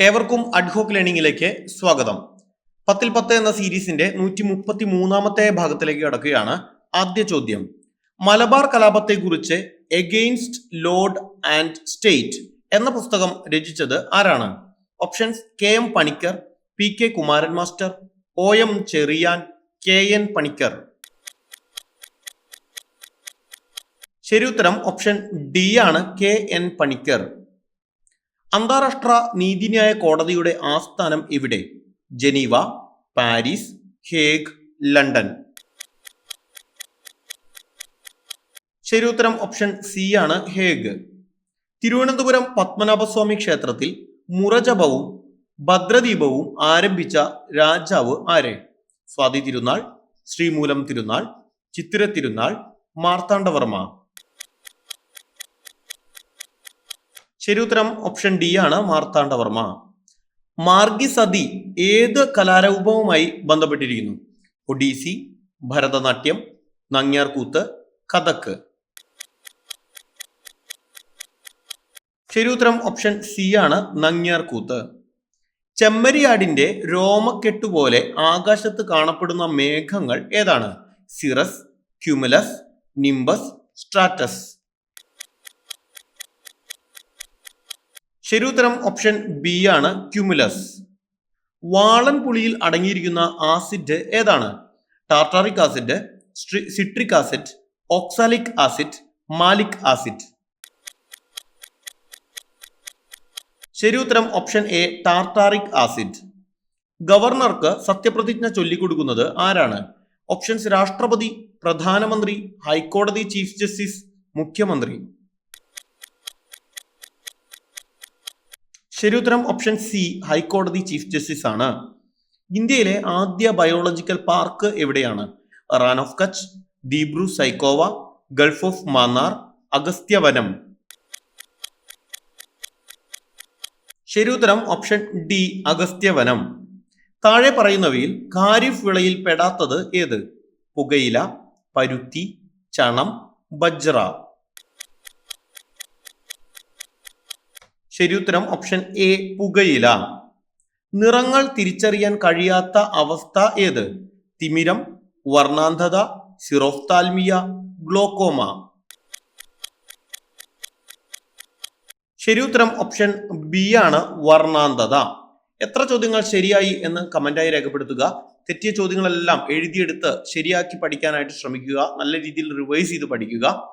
ഏവർക്കും അഡ്ഹോക്ക് ലേണിംഗിലേക്ക് സ്വാഗതം. പത്തിൽ പത്ത് എന്ന സീരീസിന്റെ നൂറ്റി മുപ്പത്തി മൂന്നാമത്തെ ഭാഗത്തിലേക്ക് കടക്കുകയാണ് ആദ്യ ചോദ്യം. മലബാർ കലാപത്തെ കുറിച്ച് എഗെയിൻസ്റ്റ് ലോഡ് ആൻഡ് സ്റ്റേറ്റ് എന്ന പുസ്തകം രചിച്ചത് ആരാണ്? Options K M Panicker P K Kumaran master O M Cherian K N Panicker. ശരി ഉത്തരം ഓപ്ഷൻ ഡി ആണ് കെ എൻ പണിക്കർ. അന്താരാഷ്ട്ര നീതിന്യായ കോടതിയുടെ ആസ്ഥാനം എവിടെ? Geneva Paris Hague London. ശരിയുത്തരം ഓപ്ഷൻ സി ആണ് ഹേഗ്. തിരുവനന്തപുരം പത്മനാഭസ്വാമി ക്ഷേത്രത്തിൽ മുറജപവും ഭദ്രദീപവും ആരംഭിച്ച രാജാവ് ആരെ? സ്വാതി തിരുനാൾ ശ്രീമൂലം തിരുനാൾ ചിത്തിര തിരുനാൾ മാർത്താണ്ഡവർമ്മ. ശരി ഉത്തരം ഓപ്ഷൻ ഡി ആണ് മാർത്താണ്ഡവർമ്മ. മാർഗിസതി ഏത് കലാരൂപവുമായി ബന്ധപ്പെട്ടിരിക്കുന്നു? ഒഡീസി ഭരതനാട്യം നങ്ങ്യാർകൂത്ത് കഥക്ക് ശരി ഉത്തരം ഓപ്ഷൻ സി ആണ് നങ്ങ്യാർകൂത്ത് ചെമ്മരിയാടിന്റെ രോമക്കെട്ട് പോലെ ആകാശത്ത് കാണപ്പെടുന്ന മേഘങ്ങൾ ഏതാണ്? Cirrus cumulus nimbus stratus. ശരി ഉത്തരം ഓപ്ഷൻ ബി ആണ് ക്യുമുലസ് വാളൻ പുളിയിൽ അടങ്ങിയിരിക്കുന്ന ആസിഡ് ഏതാണ്? Tartaric acid citric acid oxalic acid malic acid ശരിയുത്തരം ഓപ്ഷൻ എ ടാർട്ടാറിക് ആസിഡ് ഗവർണർക്ക് സത്യപ്രതിജ്ഞ ചൊല്ലിക്കൊടുക്കുന്നത് ആരാണ്? ഓപ്ഷൻസ് രാഷ്ട്രപതി പ്രധാനമന്ത്രി ഹൈക്കോടതി ചീഫ് ജസ്റ്റിസ് മുഖ്യമന്ത്രി. ശരി ഉത്തരം ഓപ്ഷൻ സി ഹൈക്കോടതി ചീഫ് ജസ്റ്റിസ് ആണ്. ഇന്ത്യയിലെ ആദ്യ ബയോളജിക്കൽ പാർക്ക് എവിടെയാണ്? Rann of Kutch Dibru Saikhowa gulf of Mannar Agasthyavanam ശരിയുത്തരം ഓപ്ഷൻ ഡി അഗസ്ത്യവനം താഴെ പറയുന്നവയിൽ ഖാരിഫ് വിളയിൽ പെടാത്തത് ഏത്? പുകയില പരുത്തി ചണം ബജ്റ. ശരി ഉത്തരം ഓപ്ഷൻ എ പുകയില. നിറങ്ങൾ തിരിച്ചറിയാൻ കഴിയാത്ത അവസ്ഥ ഏത്? തിമിരം വർണാന്ധത സിറോഫ്താൽമിയ ഗ്ലോക്കോമ. ശരി ഉത്തരം ഓപ്ഷൻ ബി ആണ് വർണാന്ധത. എത്ര ചോദ്യങ്ങൾ ശരിയായി എന്ന് കമന്റായി രേഖപ്പെടുത്തുക. തെറ്റിയ ചോദ്യങ്ങളെല്ലാം എഴുതിയെടുത്ത് ശരിയാക്കി പഠിക്കാനായിട്ട് ശ്രമിക്കുക. നല്ല രീതിയിൽ റിവൈസ് ചെയ്ത് പഠിക്കുക.